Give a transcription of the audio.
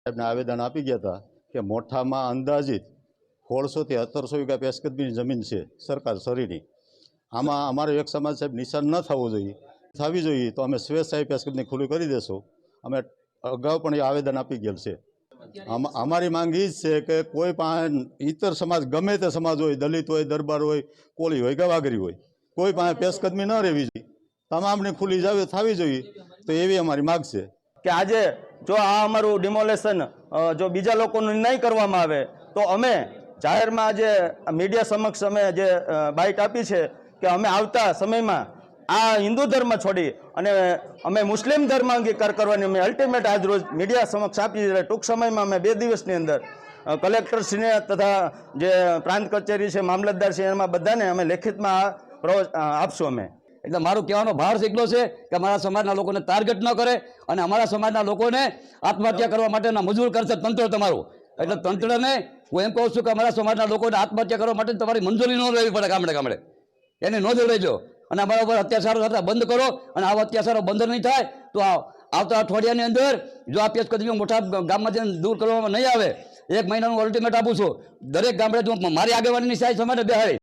સાહેબને આવેદન આપી ગયા હતા કે મોઠામાં અંદાજિત સોળસોથી સત્તરસો વીઘા પેશકદમીની જમીન છે સરકાર સરીની આમાં અમારો એક સમાજ સાહેબ નિશાન ન થવું જોઈએ. થવી જોઈએ તો અમે સ્વેચ્છાએ પેશકદમી ખુલ્લી કરી દેશું. અમે અગાઉ પણ એ આવેદન આપી ગયેલ છે. અમારી માંગ એ જ છે કે કોઈ પાસે ઇતર સમાજ ગમે તે સમાજ હોય, દલિત હોય, દરબાર હોય, કોળી હોય કે વાઘરી હોય, કોઈ પાસે પેશકદમી ન રહેવી જોઈએ. તમામની ખુલ્લી જાવે થવી જોઈએ તો એવી અમારી માગ છે. કે આજે જો આ અમારું ડિમોલેશન જો બીજા લોકોનું નહીં કરવામાં આવે, તો અમે જાહેરમાં આજે મીડિયા સમક્ષ અમે જે બાઇટ આપી છે કે અમે આવતા સમયમાં આ હિન્દુ ધર્મ છોડી અને અમે મુસ્લિમ ધર્મ અંગીકાર કરવાની અમે અલ્ટિમેટ આજ રોજ મીડિયા સમક્ષ આપી છે. ટૂંક સમયમાં અમે બે દિવસની અંદર કલેક્ટરશ્રીને તથા જે પ્રાંત કચેરી છે, મામલતદાર છે, એમાં બધાને અમે લેખિતમાં આપશું અમે. એટલે મારો કહેવાનો ભાર એટલો છે કે અમારા સમાજના લોકોને ટાર્ગેટ ન કરે અને અમારા સમાજના લોકોને આત્મહત્યા કરવા માટેના મજૂર કરશે તંત્ર તમારું. એટલે તંત્રને હું એમ કહું છું કે અમારા સમાજના લોકોને આત્મહત્યા કરવા માટે તમારી મંજૂરી ન લેવી પડે ગામડે ગામડે. એની નોંધ લેજો અને અમારા ઉપર અત્યાચારો થતા બંધ કરો અને આવા અત્યાચારો બંધ નહીં થાય તો આવતા અઠવાડિયાની અંદર જો આ કદી મોટા ગામમાંથી દૂર કરવામાં નહીં આવે, એક મહિનાનું અલ્ટિમેટ આપું છું. દરેક ગામડે જો મારી આગેવાનીની સાહેબ સમાજને બેહાડી